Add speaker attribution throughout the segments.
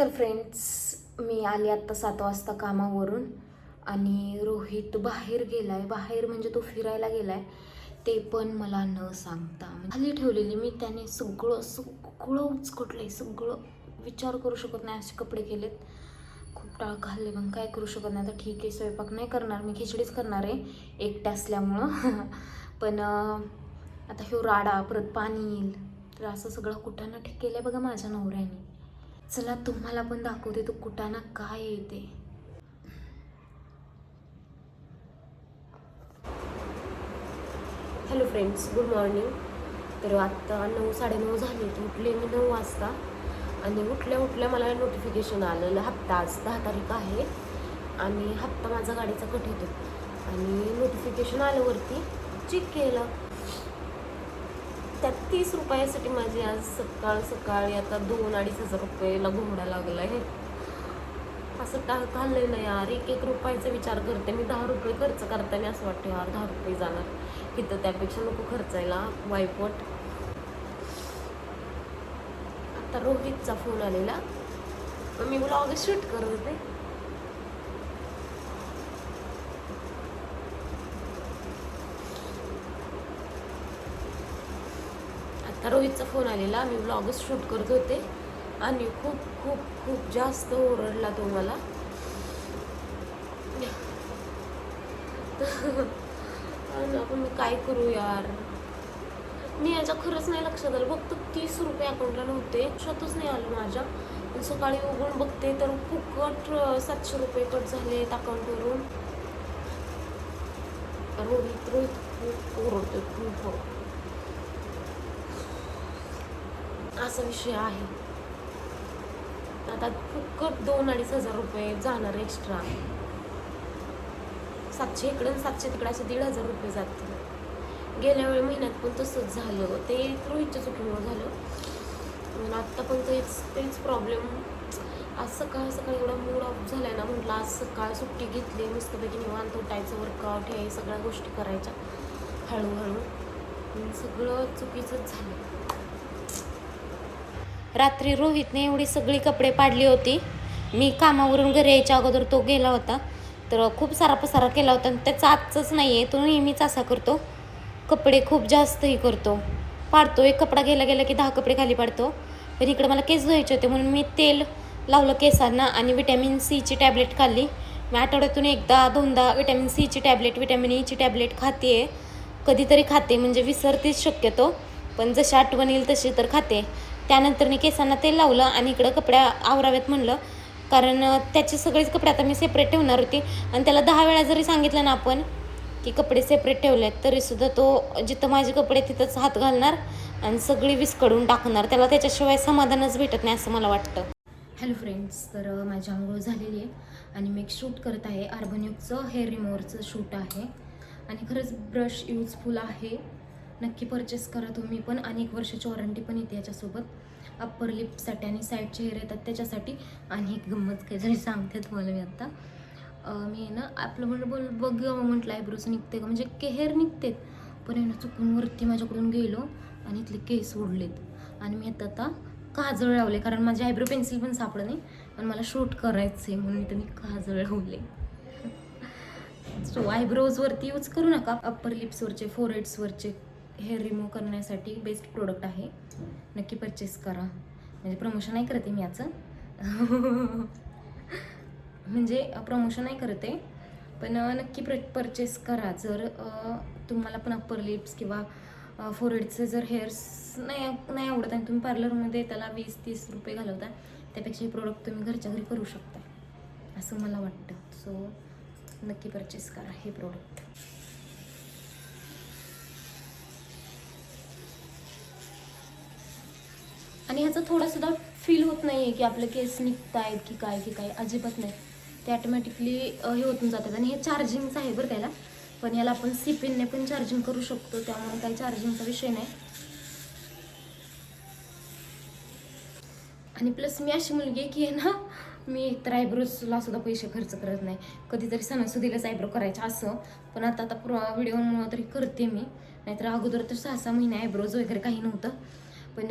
Speaker 1: तर फ्रेंड्स मी आले आत्ता सात वाजता कामावरून आणि रोहित बाहेर गेला आहे बाहेर म्हणजे तो फिरायला गेला आहे ते पण मला न सांगता. म्हणजे खाली ठेवलेली मी त्याने सगळं सगळं उचकटलंय. सगळं विचार करू शकत नाही असे कपडे केलेत. खूप टाळ खाल्ले. पण काय करू शकत नाही. तर ठीक आहे स्वयंपाक नाही करणार. मी खिचडीच करणार आहे एकट्या असल्यामुळं. पण आता ह्यो राडा परत पाणी येईल. तर असं सगळं कुठं ना ठीक केलं आहे बघा माझ्या नवऱ्याने. चला तुम्हाला पण दाखवते तो कुटाणा काय येते
Speaker 2: हॅलो फ्रेंड्स गुड मॉर्निंग तर आत्ता नऊ साडेनऊ झाले तर उठले मी नऊ वाजता. आणि उठल्या उठल्या मला नोटिफिकेशन आलेलं हप्ता आज दहा तारीख आहे. आणि हप्ता माझा गाडीचा कट होतो. आणि नोटिफिकेशन आल्यावरती चेक केलं. त्या तीस रुपयासाठी माझी आज सकाळ सकाळी आता दोन अडीच हजार रुपयाला घोडा लागला आहे असं का खाल्लंय ना यार. एक एक रुपयाचा विचार करते मी. दहा रुपये खर्च करताना असं वाटतं यार दहा रुपये जाणार. इथं त्यापेक्षा नको खर्चायला. वायपट आता रोहितचा फोन आलेला. मी ब्लॉग शूट करत होते. तर रोहितचा फोन आलेला. मी ब्लॉगच शूट करत होते. आणि खूप खूप खूप जास्त ओरडला तो मला. आपण मी काय करू यार? मी याच्या खरंच नाही लक्षात आलं. फक्त तीस रुपये अकाउंटला नव्हते. लक्षातच नाही आलं माझ्या. पण सकाळी उघडून बघते तर फुकट सातशे रुपये कट झाले अकाउंटवरून रोहित रोहित खूप ओरडतो खूप असा विषय आहे. आता फुकट दोन अडीच हजार रुपये जाणार एक्स्ट्रा सातशे इकडं आणि सातशे तिकडे असे दीड हजार रुपये जातील. गेल्या वेळी महिन्यात पण तसंच झालं. ते रोहितच्या चुकीमुळे झालं. आत्ता पण तेच तेच प्रॉब्लेम आज सकाळ सकाळी एवढा मूड ऑफ झालाय ना म्हटलं आज सकाळ सुट्टी घेतली मस्तपैकी निवांत उठायचं वर्कआउट हे सगळ्या गोष्टी करायच्या. हळूहळू. सगळं चुकीचंच झालं.
Speaker 1: रात्री रोहितने एवढी सगळी कपडे पाडली होती. मी कामावरून घरी यायच्या अगोदर तो गेला होता. तर खूप सारा पसारा केला होता आणि त्याचा आजच नाही आहे तो नेहमीच असा करतो. कपडे खूप जास्तही करतो. पाडतो एक कपडा गेला गेला की दहा कपडे खाली पाडतो. पण इकडे मला केस धुवायचे होते म्हणून मी तेल लावलं केसांना आणि विटॅमिन सीची टॅबलेट खाल्ली. मी आठवड्यातून एकदा दोनदा विटॅमिन सीची टॅबलेट विटॅमिन ईची टॅबलेट खाते कधीतरी खाते म्हणजे विसरतेच शक्यतो. पण जशी आठवण येईल तशी तर खाते. त्यानंतर मी केसांना तेल लावलं आणि इकडं कपड्या आवराव्यात म्हणलं. कारण त्याचे सगळेच कपडे आता मी सेपरेट ठेवणार होते. आणि त्याला दहा वेळा जरी सांगितलं ना आपण की कपडे सेपरेट ठेवलेत तरीसुद्धा तो जिथं माझे कपडे तिथंच हात घालणार आणि सगळी विस्कडून टाकणार. त्याला त्याच्याशिवाय समाधानच भेटत नाही असं मला वाटतं. हॅलो फ्रेंड्स तर माझी आंघोळ झालेली आहे आणि मी एक शूट करत आहे. अर्बन्युकचं हेअर रिमोवरचं शूट आहे. आणि खरंच ब्रश यूजफुल आहे. नक्की परचेस करा तुम्ही पण. आणि एक वर्षाची वॉरंटी पण येते याच्यासोबत. अप्पर लिपसाठी आणि साईडचे हेअर येतात त्याच्यासाठी. आणि एक गंमत काय जरी सांगते तुम्हाला मी आत्ता मी ना आपलं म्हणलं बोल बघ म्हटलं आयब्रोज निघते का? म्हणजे के हेअर निघतेत. पण आहे ना चुकून वरती माझ्याकडून गेलो आणि इथले केस उडलेत आणि मी आता आता काजळ लावले. कारण माझी आयब्रो पेन्सिल पण सापडत नाही. पण मला शूट करायचं आहे म्हणून इथं मी काजळ लावले. सो आयब्रोजवरती यूज करू नका. अप्पर लिप्सवरचे फोरहेड्सवरचे हेअर रिमूव्ह करण्यासाठी बेस्ट प्रोडक्ट आहे. नक्की परचेस करा. म्हणजे प्रमोशन नाही करते मी याचं. म्हणजे प्रमोशन नाही करते पण नक्की प्र परचेस करा. जर तुम्हाला पण अप्पर लिप्स किंवा फोरहेडचे जर हेअर्स नाही नाही आवडत आणि तुम्ही पार्लरमध्ये त्याला वीस तीस रुपये घालवता त्यापेक्षा हे प्रोडक्ट तुम्ही घरच्या घरी करू शकता. असं मला वाटतं. सो नक्की परचेस करा हे प्रोडक्ट आणि ह्याचा थोडासुद्धा फील होत नाही आहे की आपले केस निघत आहेत की काय की काय अजिबात नाही. ते ऑटोमॅटिकली हे होतून जातात. आणि हे चार्जिंगचं आहे बरं त्याला. पण याला आपण सी पिनने पण चार्जिंग करू शकतो. त्यामुळे काही चार्जिंगचा विषय नाही. आणि प्लस मी अशी मुलगी आहे की आहे ना मी तर आयब्रोजला सुद्धा पैसे खर्च करत नाही. कधीतरी सणासुदीलाच आयब्रो करायचं असं. पण आता आता प्रो व्हिडिओमुळं तरी करते मी. नाहीतर अगोदर तर सहा सहा महिने आयब्रोज वगैरे काही नव्हतं. पण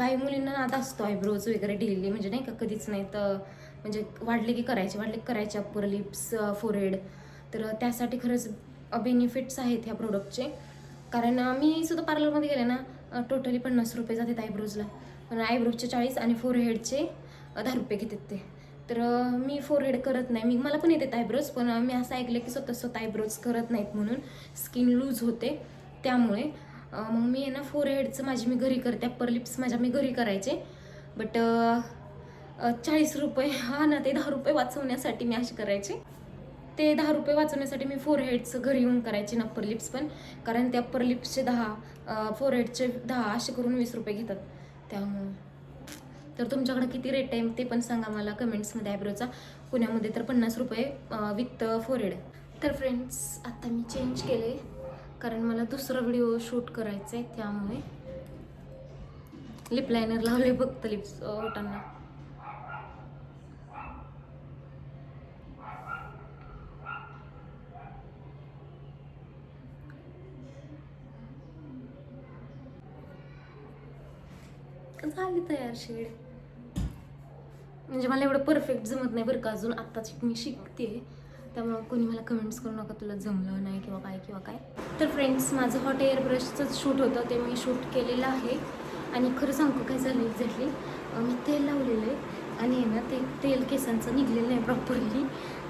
Speaker 1: काही मुलींना नाद असतो आयब्रोज वगैरे डिलेली म्हणजे नाही का कधीच नाही तर म्हणजे वाढले की करायचे वाढले की करायचे अप्पर लिप्स फोरहेड तर त्यासाठी खरंच बेनिफिट्स आहेत ह्या प्रोडक्टचे कारण मी सुद्धा पार्लरमध्ये गेले ना टोटली पन्नास रुपये जातात आयब्रोजला. पण आयब्रोजचे चाळीस आणि फोरहेडचे दहा रुपये घेतात ते. तर मी मी फोरहेड करत नाही. मी मला पण येतात आयब्रोज पण मी असं ऐकलं की स्वतः स्वतः आयब्रोज करत नाहीत म्हणून. स्किन लूज होते त्यामुळे. मग मी आहे ना फोर हेडचं माझी मी घरी करते अप्पर लिप्स माझ्या मी घरी करायचे. बट चाळीस रुपये हा ना ते दहा रुपये वाचवण्यासाठी मी असे करायचे. ते दहा रुपये वाचवण्यासाठी मी फोर हेडचं घरी येऊन करायचे ना अप्पर लिप्स पण. कारण ते अप्पर लिप्सचे दहा फोर हेडचे दहा असे करून वीस रुपये घेतात. त्यामुळं. तर तुमच्याकडे किती रेट आहे ते पण सांगा मला कमेंट्समध्ये आयब्रोचा पुण्यामध्ये तर पन्नास रुपये विथ फोर हेड तर फ्रेंड्स आता मी चेंज केले कारण मला दुसरा व्हिडिओ शूट करायचा आहे त्यामुळे. लिप लायनर लावले फक्त लिप्स ओटांना झाली तयार शेड. म्हणजे मला एवढं परफेक्ट जमत नाही बरं का अजून आत्ताच मी शिकते. त्यामुळं कोणी मला कमेंट्स करू नका तुला जमलं नाही किंवा काय किंवा काय. तर फ्रेंड्स माझं हॉट एअर ब्रशचंच शूट होतं ते मी शूट केलेलं आहे. आणि खरं सांगतो काय झालं एक्झॅक्टली मी तेल लावलेलं आहे आणि आहे ना ते तेल केसांचं निघलेलं नाही प्रॉपरली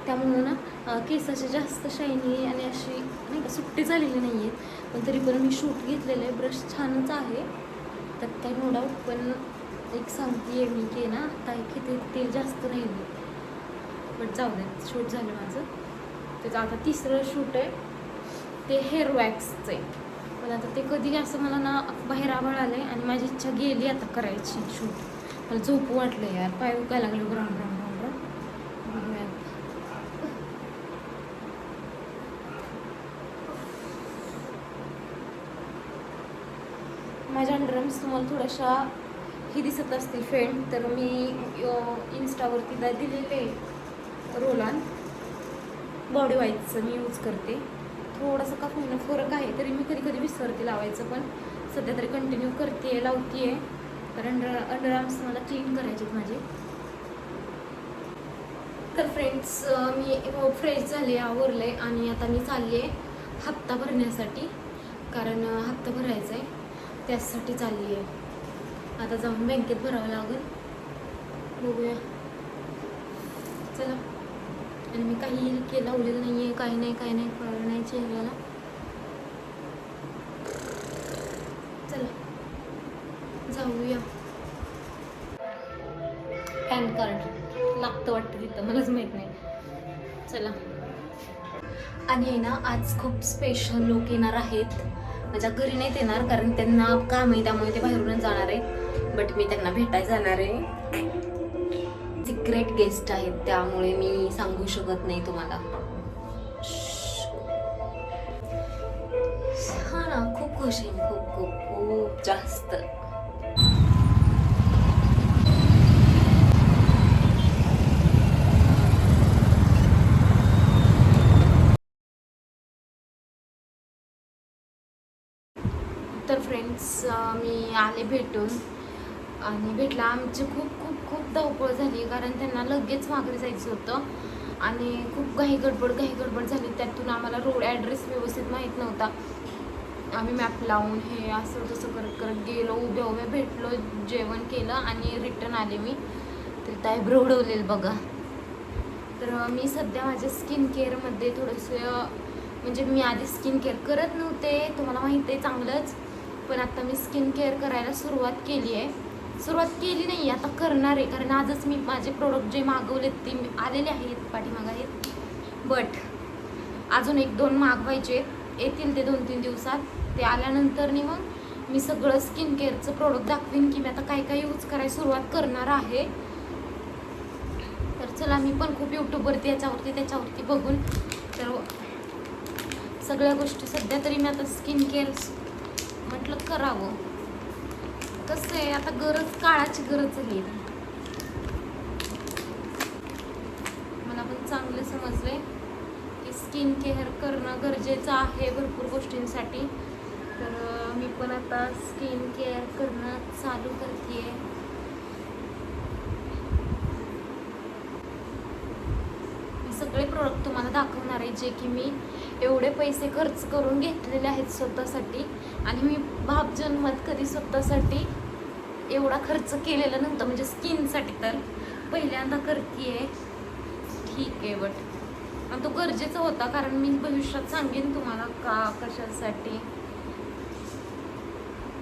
Speaker 1: त्यामुळं ना केसाचे जास्त शायनी आणि अशी नाही का सुट्टी झालेली नाही आहेत पण तरी पण मी शूट घेतलेलं आहे ब्रश छानच आहे. त्यात काही नो डाऊट पण एक सांगते आहे मी की ना काही किती तेल जास्त राहिले बट जाऊ दे शूट झालं माझं. त्याचं आता तिसरं शूट आहे ते हेअर वॅक्सचं आहे. पण आता ते कधी असं मला ना बाहेर आभाळ आलं आहे आणि माझी इच्छा गेली आता करायची शूट. मला झोप वाटलं यार पाय उकायला लागले ग्राउंड ग्राउंड ग्राउंड माझ्या अंडरम्स तुम्हाला थोड्याशा ही दिसत असतील फेंड तर मी इन्स्टावरती दा दिलेले रोल ऑन बॉडी वाईजचं मी यूज करते. थोडंसं का फोन फरक आहे तरी मी कधी कधी विसरते लावायचं पण. सध्या तरी कंटिन्यू करते लावते तर अंडर अंडरआर्म्स मला क्लीन करायचे आहेत माझे. तर फ्रेंड्स मी हो, फ्रेश झाले आवरले आणि आता मी चालली आहे हप्ता भरण्यासाठी. कारण हप्ता भरायचा आहे त्यासाठी चालली आहे आता जाऊन बँकेत भरावं लागेल. बघूया. चला. आणि मी काही के लावलेलं नाही आहे काही नाही काही नाही कळलं नाही चेहऱ्याला. चला जाऊया. पॅन कार्ड लागतं वाटतं तिथं मलाच माहीत नाही. चला. आणि आहे ना आज खूप स्पेशल लोक येणार आहेत. माझ्या घरी नाहीत येणार कारण त्यांना काम आहे त्यामुळे ते बाहेरूनच जाणार आहेत. बट मी त्यांना भेटायला जाणार आहे. सिक्रेट गेस्ट आहेत त्यामुळे मी सांगू शकत नाही तुम्हाला. हा ना खूप खुश आहे खूप खूप खूप जास्त. तर फ्रेंड्स मी आले भेटून. आणि भेटला. आमची खूप खूप खूप धावपळ झाली कारण त्यांना लगेच माघारी जायचं होतं. आणि खूप घाई गडबड घाई गडबड झाली. त्यातून आम्हाला रोड ॲड्रेस व्यवस्थित माहीत नव्हता. आम्ही मॅप लावून हे असं तसं करत करत गेलो. उभ्या उभ्या भेटलो जेवण केलं आणि रिटर्न आले मी. तर काय उडवलेलं बघा. तर मी सध्या माझ्या स्किन केअरमध्ये थोडंसं म्हणजे मी आधी स्किन केअर करत नव्हते. तुम्हाला माहीत आहे चांगलंच. पण आता मी स्किन केअर करायला सुरुवात केली आहे. सुरुवात केली नाही आता करणार आहे. कारण आजच मी माझे प्रोडक्ट जे मागवलेत ते मी- आलेले आहेत पाठीमाग आहेत. बट अजून एक दोन मागवायचे आहेत. येतील ते दोन तीन दिवसात. ते आल्यानंतर नि मग मी सगळं स्किन केअरचं प्रोडक्ट दाखवीन की मी आता काय काय यूज करायला सुरुवात करणार आहे. तर चला मी पण खूप यूट्यूबवरती याच्यावरती त्याच्यावरती बघून. तर सगळ्या गोष्टी सध्या तरी मी आता स्किन केअर म्हटलं करावं. कसं आहे आता गरज काळाची गरज झाली मला पण चांगलं समजलंय की स्किन केअर करणं गरजेचं आहे भरपूर गोष्टींसाठी. तर मी पण आता स्किन केअर करणं चालू करते सगळे प्रोडक्ट तुम्हाला दाखवणार आहे जे की मी एवढे पैसे खर्च करून घेतलेले आहेत स्वतःसाठी. आणि मी भाप जन्मात कधी स्वतःसाठी एवढा खर्च केलेला नव्हता म्हणजे स्किनसाठी तर. पहिल्यांदा करते ठीक आहे बट आणि तो गरजेचा होता कारण मी भविष्यात सांगेन तुम्हाला का कशासाठी.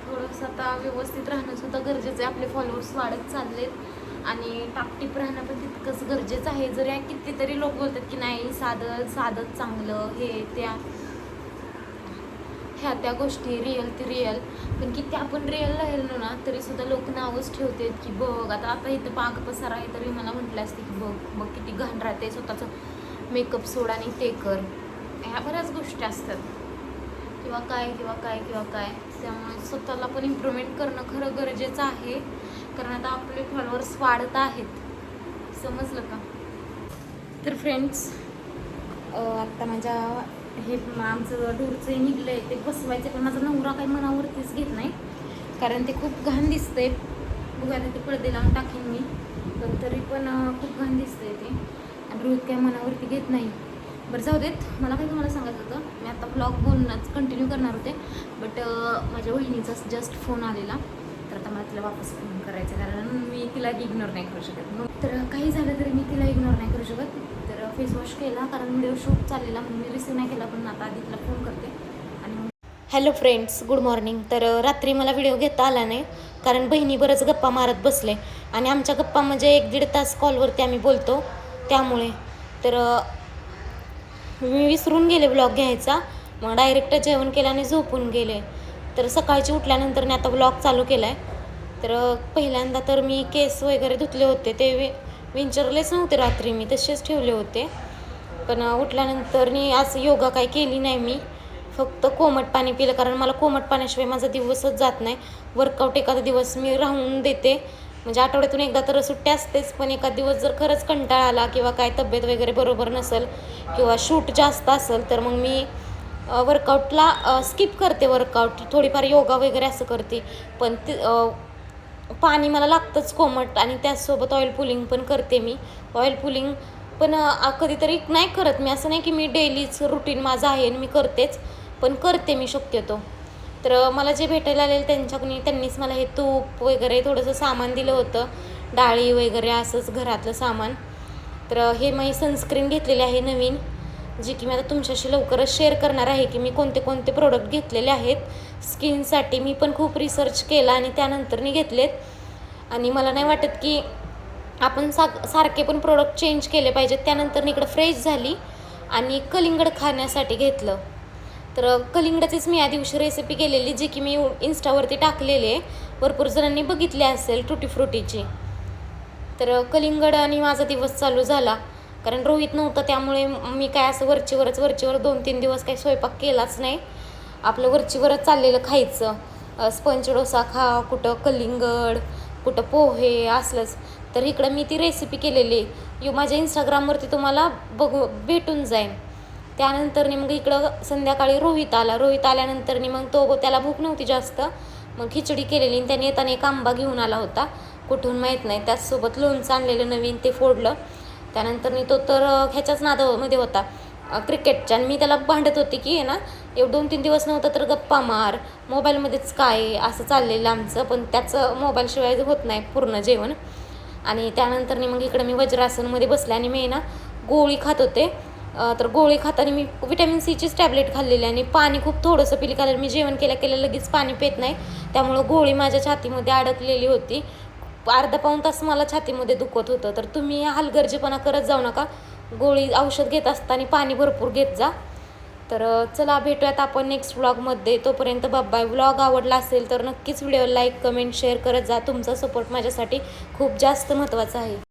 Speaker 1: थोडंसं आता व्यवस्थित राहणं सुद्धा गरजेचं आहे. आपले फॉलोअर्स वाढत चाललेत आणि टापटीप राहणं पण तितकंच गरजेचं आहे. जरी या कितीतरी लोक बोलतात की नाही साधं साधं चांगलं हे त्या. ह्या त्या गोष्टी रिअल ते रिअल पण किती आपण रिअल राहिलो ना तरी सुद्धा लोक नावच ठेवतात की बघ आता आता इथं पाक पसार आहे तरी मला म्हटलं असते की बघ बघ किती घाण राहते स्वतःचं मेकअप सोड आणि ते कर. ह्या बऱ्याच गोष्टी असतात. किंवा काय किंवा काय किंवा काय. त्यामुळे स्वतःला पण इम्प्रुव्हमेंट करणं खरं गरजेचं आहे. कारण आता आपले फॉलोअर्स वाढत आहेत. समजलं का? तर फ्रेंड्स आत्ता माझ्या हे आमचं ढोरचं निघलं आहे ते बसवायचं पण माझा नवरा काही मनावरतीच घेत नाही. कारण ते खूप घाण दिसतंय. बघा ते पडदे लावून टाकेन मी पण तरी पण खूप घाण दिसतंय ते. आणि रोहित काही मनावरती घेत नाही. बरं जाऊ देत. मला काही तुम्हाला सांगायचं होतं? मी आता ब्लॉग बोलणंच कंटिन्यू करणार होते. बट माझ्या वहिनीचा जस्ट फोन आलेला. तर आता मला तिला वापस फोन करायचा कारण मी तिला इग्नोर नाही करू शकत. मग तर काही झालं तरी मी तिला इग्नोर नाही करू शकत. फेस वॉश केला कारण व्हिडिओ शूट चाललेला म्हणून मी रिसीव नाही केला पण आता आदितला फोन करते. आणि हॅलो फ्रेंड्स गुड मॉर्निंग तर रात्री मला व्हिडिओ घेता आला नाही कारण बहिणी बरंच गप्पा मारत बसले. आणि आमच्या गप्पा म्हणजे एक दीड तास कॉलवरती आम्ही बोलतो त्यामुळे. तर मी विसरून गेले ब्लॉग घ्यायचा. मग डायरेक्ट जेवण केलं आणि झोपून गेले. तर सकाळची उठल्यानंतर मी आता ब्लॉग चालू केला आहे तर पहिल्यांदा तर मी केस वगैरे धुतले होते ते विंचरलेच नव्हते रात्री मी तसेच ठेवले होते. पण उठल्यानंतर मी आज योगा काय केली नाही मी. फक्त कोमट पाणी पिलं कारण मला कोमट पाण्याशिवाय माझा दिवसच जात नाही. वर्कआउट एखादा दिवस मी राहून देते. म्हणजे आठवड्यातून एकदा तर सुट्टी असतेच पण एखाद दिवस जर खरंच कंटाळा आला किंवा काय तब्येत वगैरे बरोबर नसेल किंवा शूट जास्त असेल तर मग मी वर्कआउटला स्किप करते वर्कआउट थोडीफार योगा वगैरे असं करते. पण ते पाणी मला लागतंच कोमट आणि त्याचसोबत ऑइल पुलिंग पण करते मी. ऑइल पुलिंग पण कधीतरी नाही करत मी. असं नाही की मी डेलीच रुटीन माझं आहे आणि मी करतेच पण करते मी शक्यतो. तर मला जे भेटायला आलेलं त्यांच्याकडून त्यांनीच मला हे तूप वगैरे थोडंसं सामान दिलं होतं. डाळी वगैरे असंच घरातलं सामान. तर हे मी सनस्क्रीन घेतलेली आहे नवीन. जी की मी आता तुमच्याशी लवकरच शेअर करणार आहे की मी कोणते कोणते प्रोडक्ट घेतलेले आहेत. स्किनसाठी मी पण खूप रिसर्च केला आणि त्यानंतर मी घेतलेत. आणि मला नाही वाटत की आपण सा सारखे पण प्रोडक्ट चेंज केले पाहिजेत. त्यानंतर इकडं फ्रेश झाली आणि कलिंगड खाण्यासाठी घेतलं. तर कलिंगडाचीच मी या दिवशी रेसिपी केलेली जी की मी इन्स्टावरती टाकलेली आहे. भरपूर जणांनी बघितली असेल टुटीफ्रुटीची तर कलिंगड आणि माझा दिवस चालू झाला. कारण रोहित नव्हतं त्यामुळे मी काय असं वरचीवरच वरचीवर दोन तीन दिवस काही स्वयंपाक केलाच नाही. आपलं वरचीवरच चाललेलं खायचं. स्पंज डोसा खा कुठं कलिंगड कुठं पोहे असलंच. तर इकडं मी ती रेसिपी केलेली. यू माझ्या इंस्टाग्रामवरती तुम्हाला बघू भेटून जाईन त्यानंतर मग इकडं संध्याकाळी रोहित आला. रोहित आल्यानंतर मग तो त्याला भूक नव्हती जास्त. मग खिचडी केलेली आणि त्याने येताना एक आंबा घेऊन आला होता. कुठून माहीत नाही. त्याचसोबत लोणचं आणलेलं नवीन ते फोडलं. त्यानंतर तो तर ह्याच्याच नादामध्ये होता क्रिकेटच्या. आणि मी त्याला भांडत होते की आहे ना एवढं दोन तीन दिवस नव्हता तर गप्पा मार मोबाईलमध्येच काय असं चाललेलं आमचं. पण त्याचं मोबाईलशिवाय होत नाही पूर्ण जेवण. आणि त्यानंतर मग इकडं मी वज्रासनमध्ये बसले आणि मी ना गोळी खात होते. तर गोळी खाताना मी विटॅमिन सीचीच टॅबलेट खाल्लेली आणि पाणी खूप थोडंसं पिली. कारण मी जेवण केल्या केल्या लगेच पाणी पेत नाही. त्यामुळं गोळी माझ्या छातीमध्ये अडकलेली होती. अर्धा पाऊण तास मला छातीमध्ये दुखत होतं. तर तुम्ही हलगर्जीपणा करत जाऊ नका. गोळी औषध घेत असताना पाणी भरपूर घेत जा. तर चला भेटूयात आपण नेक्स्ट व्लॉगमध्ये तोपर्यंत बाय व्लॉग आवडला असेल तर नक्कीच व्हिडिओ लाईक कमेंट शेअर करत जा. तुमचा सपोर्ट माझ्यासाठी खूप जास्त महत्त्वाचा आहे.